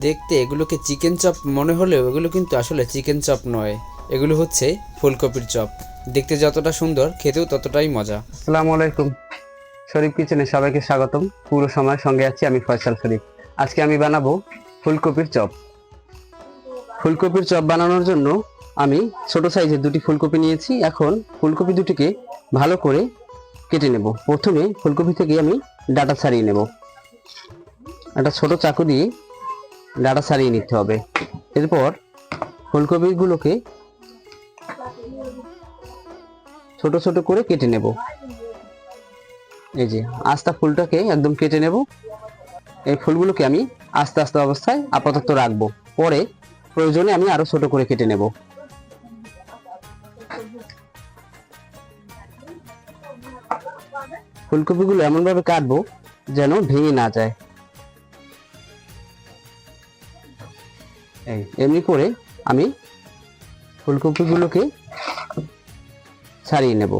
দেখতে এগুলোকে chicken chop মনে হলেও এগুলো কিন্তু আসলে চিকেন চপ নয়। এগুলো হচ্ছে ফুলকপির চপ দেখতে যতটা সুন্দর, খেতেও ততটাই মজা। আসসালামু আলাইকুম। শরীফ কিচেনে সবাইকে স্বাগতম। পুরো সময় সঙ্গে আছি আমি ফয়সাল শরীফ। আজকে আমি বানাবো ফুলকপির চপ ফুলকপির চপ বানানোর জন্য আমি ছোট সাইজের দুটি ফুলকপি নিয়েছি। এখন ফুলকপি দুটিকে ভালো করে কেটে নেব। প্রথমে ফুলকপি থেকে আমি ডাটা ছাড়িয়ে নেব। একটা ছোট চাকু দিয়ে ডাটা সারিয়ে নিতে হবে। এরপর ফুলকপিগুলোকে ছোট ছোট করে কেটে নেব। এই যে, আস্তা ফুলটাকে একদম কেটে নেব। এই ফুলগুলোকে আমি আস্তে আস্তে অবস্থায় আপাতত রাখব। পরে প্রয়োজনে আমি আরও ছোট করে কেটে নেব। ফুলকপিগুলো এমন ভাবে কাটবো যেন ভেঙে না যায়। এমনি করে আমি ফুলকপিগুলোকে ছাড়িয়ে নেব।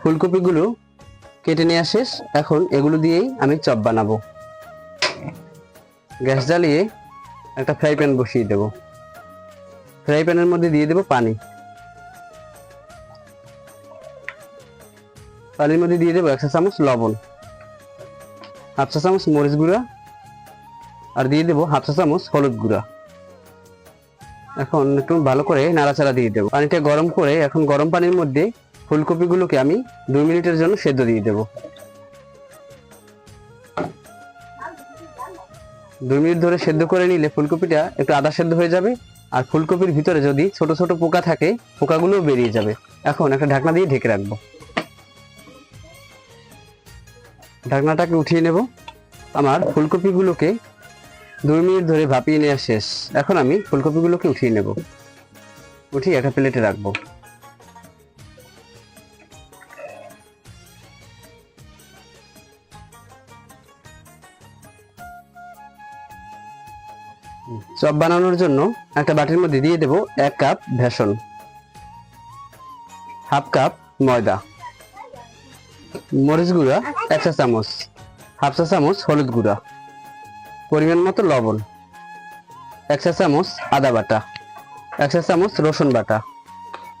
ফুলকপিগুলো কেটে নেওয়া শেষ। এখন এগুলো দিয়েই আমি চপ বানাবো। গ্যাস জ্বালিয়ে একটা ফ্রাই প্যান বসিয়ে দেব। ফ্রাই প্যানের মধ্যে দিয়ে দেব পানি। পানির মধ্যে দিয়ে দেবো একশো চামচ লবণ, হাফ চা চামচ মরিচ গুঁড়া, আর দিয়ে দেবো হাফ চা চামচ হলুদ গুঁড়া। এখন একটু ভালো করে নাড়াচাড়া দিয়ে দেবো। পানিটা গরম করে এখন গরম পানির মধ্যে ফুলকপিগুলোকে আমি দুই মিনিটের জন্য সেদ্ধ দিয়ে দেবো। দুই মিনিট ধরে সেদ্ধ করে নিলে ফুলকপিটা একটু আদা সেদ্ধ হয়ে যাবে, আর ফুলকপির ভিতরে যদি ছোট ছোট পোকা থাকে, পোকাগুলোও বেরিয়ে যাবে। এখন একটা ঢাকনা দিয়ে ঢেকে রাখব। ঢাকনাটাকে উঠিয়ে নেব। আমার ফুলকপিগুলোকে দুই মিনিট ধরে ভাপিয়ে নেওয়া শেষ। এখন আমি ফুলকপিগুলোকে উঠিয়ে নেব। উঠিয়ে একটা প্লেটে রাখব। চপ বানানোর জন্য একটা বাটির মধ্যে দিয়ে দেব এক কাপ ভেসন হাফ কাপ ময়দা। মরিচ গুঁড়া এক চা চামচ। হাফ চা চামচ হলুদ গুঁড়া। পরিমাণ মতো লবণ। এক চা চামচ আদা বাটা। এক চা চামচ রসুন বাটা।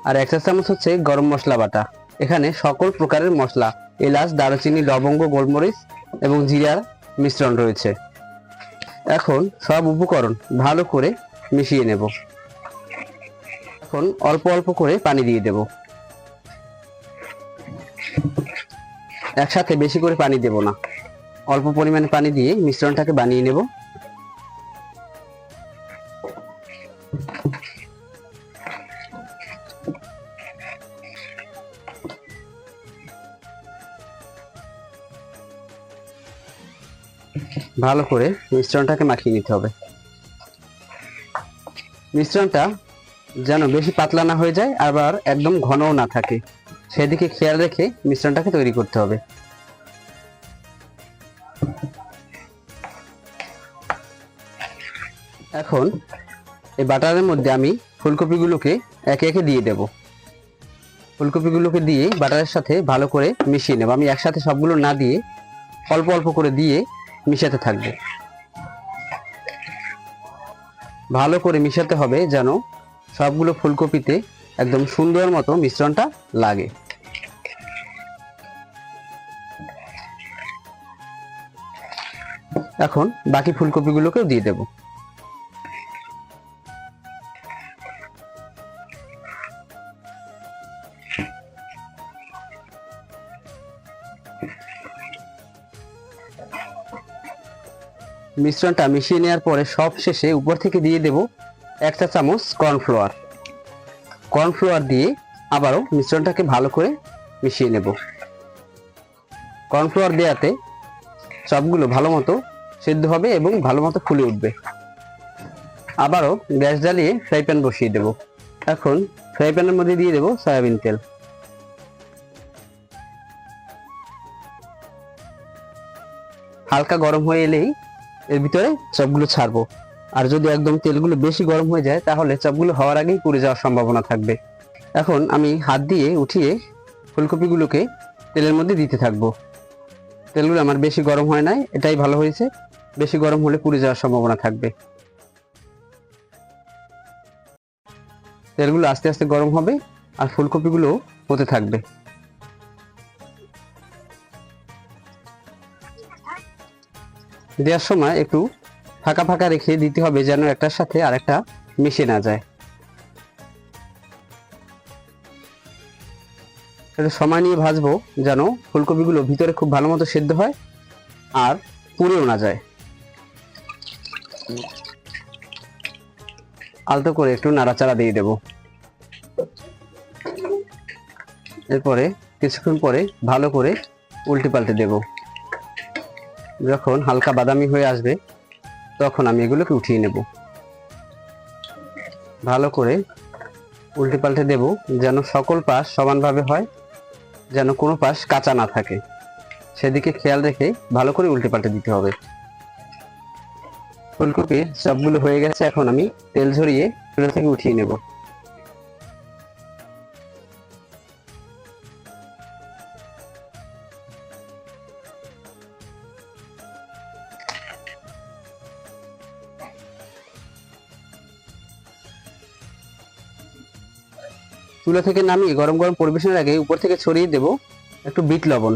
আর এক চা চামচ হচ্ছে গরম মশলা বাটা। এখানে সকল প্রকারের মশলা, এলাচ, দারুচিনি, লবঙ্গ, গোলমরিচ এবং জিরার মিশ্রণ রয়েছে। এখন সব উপকরণ ভালো করে মিশিয়ে নেব। এখন অল্প অল্প করে পানি দিয়ে দেব। একসাথে বেশি করে পানি দেব না। অল্প পরিমাণে পানি দিয়ে মিশ্রণটাকে বানিয়ে নেব। ভালো করে মিশ্রণটাকে মাখিয়ে নিতে হবে। মিশ্রণটা যেন বেশি পাতলা না হয়ে যায়, আবার একদম ঘনও না থাকে। সেদিকে খেয়াল রেখে মিশ্রণটাকে তৈরি করতে হবে। এখন এই বাটারের মধ্যে আমি ফুলকপিগুলোকে একে একে দিয়ে দেব। ফুলকপিগুলোকে দিয়ে বাটারের সাথে ভালো করে মিশিয়ে নেব। আমি একসাথে সবগুলো না দিয়ে অল্প অল্প করে দিয়ে মিশাতে থাকব। ভালো করে মিশাতে হবে যেন সবগুলো ফুলকপিতে একদম সুন্দর মতো মিশ্রণটা লাগে। এখন বাকি ফুলকপিগুলোকেও দিয়ে দেব। মিশ্রণটা মিশিয়ে নেওয়ার পরে সব শেষে উপর থেকে দিয়ে দেব এক চা চামচ কর্নফ্লাওয়ার কর্নফ্লাওয়ার দিয়ে আবারও মিশ্রণটাকে ভালো করে মিশিয়ে নেব। কর্নফ্লাওয়ার দেওয়াতে সবগুলো ভালো মতো সেদ্ধ হবে এবং ভালো মতো ফুলে উঠবে। আবারও গ্যাস জ্বালিয়ে ফ্রাই প্যান বসিয়ে দেব। এখন ফ্রাই প্যানের মধ্যে দিয়ে দেব সয়াবিন তেল। হালকা গরম হয়ে এলেই এর ভিতরে চপগুলো ছাড়বো। আর যদি একদম তেলগুলো বেশি গরম হয়ে যায়, তাহলে চপগুলো হওয়ার আগেই পুড়ে যাওয়ার সম্ভাবনা থাকবে। এখন আমি হাত দিয়ে উঠিয়ে ফুলকপিগুলোকে তেলের মধ্যে দিতে থাকব। তেলগুলো আমার বেশি গরম হয় নাই, এটাই ভালো হয়েছে। বেশি গরম হলে পুড়ে যাওয়ার সম্ভাবনা থাকবে। তেলগুলো আস্তে আস্তে গরম হবে আর ফুলকপিগুলো হতে থাকবে। দেওয়ার সময় একটু ফাঁকা ফাঁকা রেখে দিতে হবে যেন একটার সাথে আরেকটা মিশে না যায়। একটু সময় নিয়ে ভাজবো যেন ফুলকপিগুলো ভিতরে খুব ভালো মতো সেদ্ধ হয় আর পুড়েও না যায়। আলতো করে একটু নাড়াচাড়া দিয়ে দেব। এরপরে কিছুক্ষণ পরে ভালো করে উল্টে পাল্টে দেব। যখন হালকা বাদামি হয়ে আসবে তখন আমি এগুলোকে উঠিয়ে নেব। ভালো করে উল্টে পাল্টে দেব যেন সকল পাশ সমানভাবে হয়, যেন কোনো পাশ কাঁচা না থাকে। সেদিকে খেয়াল রেখে ভালো করে উল্টে পাল্টে দিতে হবে। ফুলকপি সবগুলো হয়ে গেছে, এখন আমি তেল ঝরিয়ে চুলা থেকে উঠিয়ে নেব। চুলা থেকে নামিয়ে গরম গরম পরিবেশনের আগে উপর থেকে ছড়িয়ে দেব একটু বিট লবণ।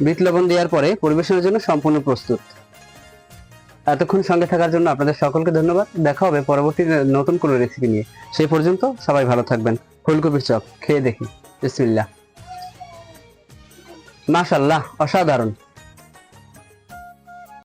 বিট লবণ দেওয়ার পরে পরিবেশনের জন্য সম্পূর্ণ প্রস্তুত। এতক্ষণ সঙ্গে থাকার জন্য আপনাদের সকলকে ধন্যবাদ। দেখা হবে পরবর্তী নতুন কোনো রেসিপি নিয়ে। সেই পর্যন্ত সবাই ভালো থাকবেন। ফুলকপির চপ, খেয়ে দেখি। বিসমিল্লাহ। মাশাল্লাহ অসাধারণ।